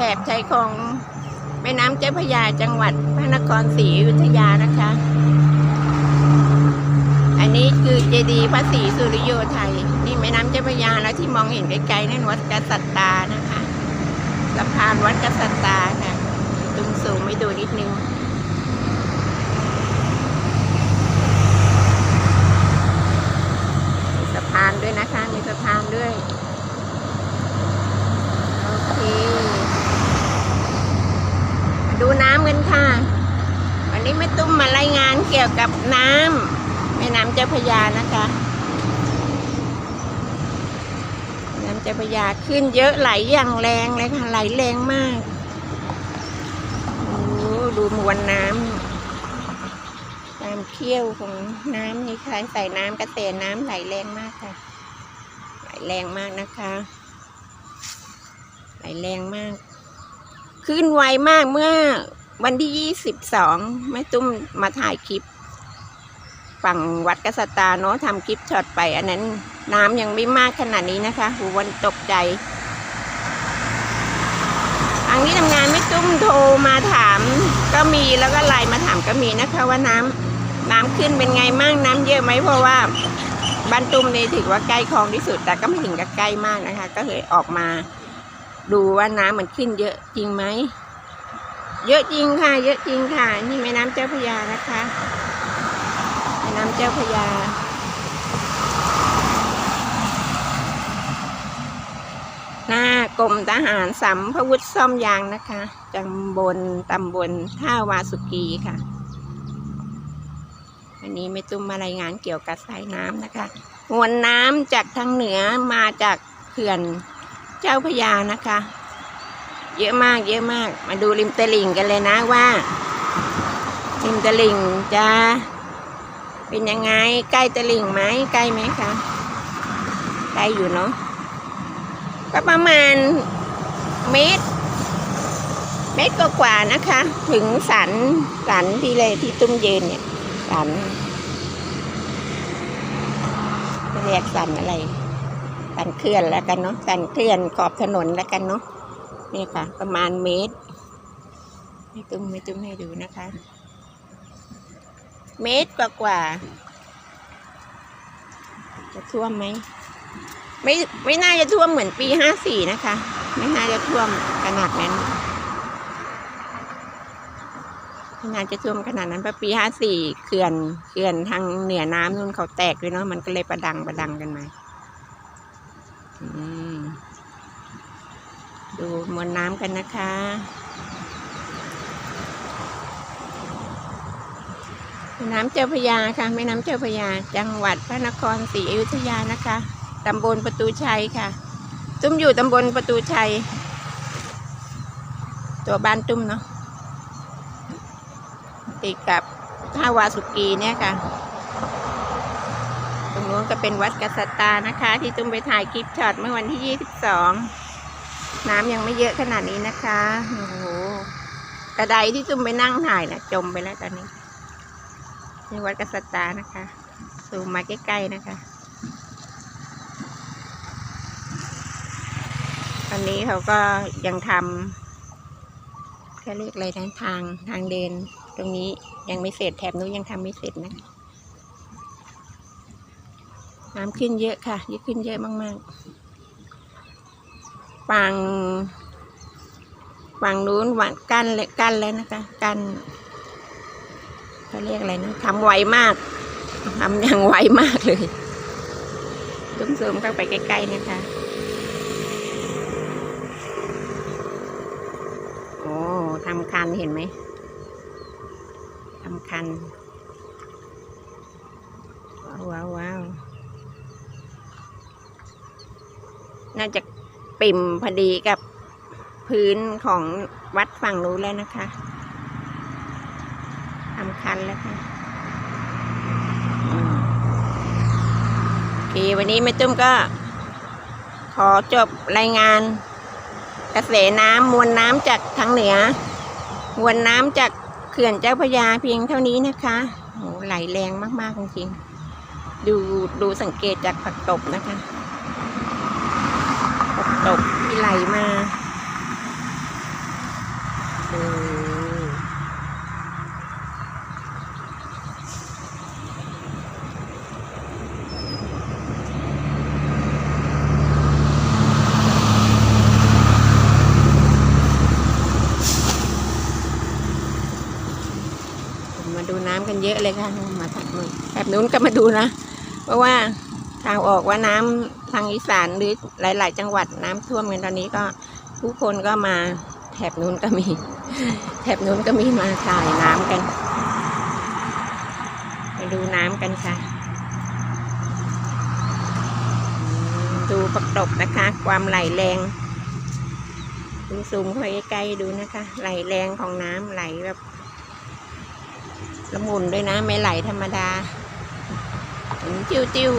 แถบชายคลองแม่น้ำเจ้าพระยาจังหวัดพระนครศรีอยุธยานะคะ อันนี้คือเจดีย์พระศรีสุริโยไทยนี่แม่น้ำเจ้าพระยาแล้วที่มองเห็นไกลๆนั่นวัดกษัตตานะคะสะพานวัดกษัตตาค่ะตุงสูงไม่ดูนิดนึง มีสะพานด้วยนะคะ มีสะพานด้วย โอเค มาดูน้ำกันค่ะ วั นี้แม่ตุ้มมารายงานเกี่ยวกับน้ำแม่น้ำเจ้าพยานะคะน้ำเจ้าพยาขึ้นเยอะไหลอย่างแรงเลยค่ะไหลแรงมากโอ้ดูมวลน้ำตามเขี้ยวของน้ำนี่ค่ะใส่น้ำกระแสน้ำไหลแรงมากค่ะ ไหลแรงมากนะคะ ไหลแรงมาก ขึ้นไวมากเมื่อ วันที่ยี่สิบสองแม่ตุ้มมาถ่ายคลิป ฝั่งวัดกษัตราเนาะทำคลิปช็อตไป อันนั้นน้ำยังไม่มากขนาดนี้นะคะหูวันตกใจทางที่ทำงานไม่ตุ้มโทรมาถามก็มีแล้วก็ไลน์มาถามก็มีนะคะว่าน้ำน้ำขึ้นเป็นไงมั่งน้ำเยอะไหมเพราะว่าบ้านตุ้มนี่ถือว่าใกล้คลองที่สุด แต่ก็ไม่ถึงกับใกล้มากนะคะ ก็เลยออกมา ดูว่าน้ำมันขึ้นเยอะจริงไหม เยอะจริงค่ะ เยอะจริงค่ะ นี่แม่น้ำเจ้าพยานะคะ แม่น้ำเจ้าพยา หน้ากรมทหารสัมพวุธซ่อมยางนะคะจังบนตำบลท่าวาสุกีค่ะ วันนี้ไม่ตุ้มมารายงานเกี่ยวกับสายน้ำนะคะ มวลน้ำจากทางเหนือมาจากเขื่อนเจ้าพยานะคะ เยอะมาก เยอะมาก มาดูริมตลิ่งกันเลยนะว่า ริมตลิ่งจะเป็นยังไง ใกล้ตลิ่งไหมใกล้ไหมคะใกล้อยู่เนาะก็ประมาณเมตร เมตรกว่าๆนะคะ ถึงสันสันที่เลยที่ตุ้มยืนเนี่ยสันเรียกสันอะไรสันเคลื่อนแล้วกันเนาะสันเคลื่อนขอบถนนแล้วกันเนาะ นี่ค่ะ ประมาณเมตรไม่ตุ้มไม่ตุ้มให้ดูนะคะ เมตรกว่าๆจะท่วมไหมไม่ไม่น่าจะท่วมเหมือนปีห้าสี่นะคะ ไม่น่าจะท่วมขนาดนั้นไม่น่าจะท่วมขนาดนั้นเพราะปีห้าสี่เขื่อนเขื่อนทางเหนือน้ำนู่นเขาแตกด้วยเนาะมันก็เลยประดังประดังกันมาอืม ดูมวลน้ำกันนะคะแม่น้ำเจ้าพยาค่ะแม่น้ำเจ้าพยา จังหวัดพระนครศรีอยุธยานะคะตำบลประตูชัยค่ะ ตุ้มอยู่ตำบลประตูชัย ตัวบ้านตุ้มเนาะติดกับท่าวาสุกีเนี่ยค่ะ ตรงนู้นก็เป็นวัดกษัตานะคะ ที่ตุ้มไปถ่ายคลิปช็อตเมื่อวันที่ยี่สิบสอง น้ำยังไม่เยอะขนาดนี้นะคะโอ้โหกระไดที่ตุ้มไปนั่งถ่ายนะจมไปแล้วตอนนี้นี่วัดกษัตตานะคะซูมมาใกล้ๆนะคะ ตอนนี้เขาก็ยังทำแค่เรียกอะไรนะทางทางเดินตรงนี้ยังไม่เสร็จแถบนู้นยังทำไม่เสร็จนะน้ำขึ้นเยอะค่ะเยอะขึ้นเยอะมากๆ ฝั่งฝั่งนู้นหวานกั้นเลยกั้นแล้วนะคะกั้นเขาเรียกอะไรนะทำไวมากทำอย่างไวมากเลยซูมๆเข้าไปใกล้ๆนะคะโอ้ทำคันเห็นไหมทำคันว้าวว้าวว้าวน่าจะ ปิ่มพอดีกับพื้นของวัดฝั่งนู้นแล้วนะคะทำคันแล้วค่ะโอเควันนี้แม่ตุ้มก็ ขอจบรายงาน กระแสน้ำมวลน้ำจากทางเหนือ มวลน้ำจากเขื่อนเจ้าพระยาเพียงเท่านี้นะคะโหไหลแรงมากๆจริงๆดูดูสังเกตจากผักตบนะคะ ผักตบที่ไหลมามาดูน้ำกันเยอะเลยค่ะ มาทางนู้นแบบนู้นก็มาดูนะ เพราะว่าทางออกว่าน้ำ ทางอีสานหรือหลาย ๆ จังหวัดน้ำท่วมกันตอนนี้ก็ผู้คนก็มาแถบนู้นก็มี แถบนู้นก็มีมาถ่ายน้ำกันไปดูน้ำกันค่ะ ดูประกบนะคะ ความไหลแรงซูมๆเข้าไปใกล้ๆดูนะคะ ไหลแรงของน้ำไหลแบบละมุนด้วยนะไม่ไหลธรรมดาจิ้วจิ้ว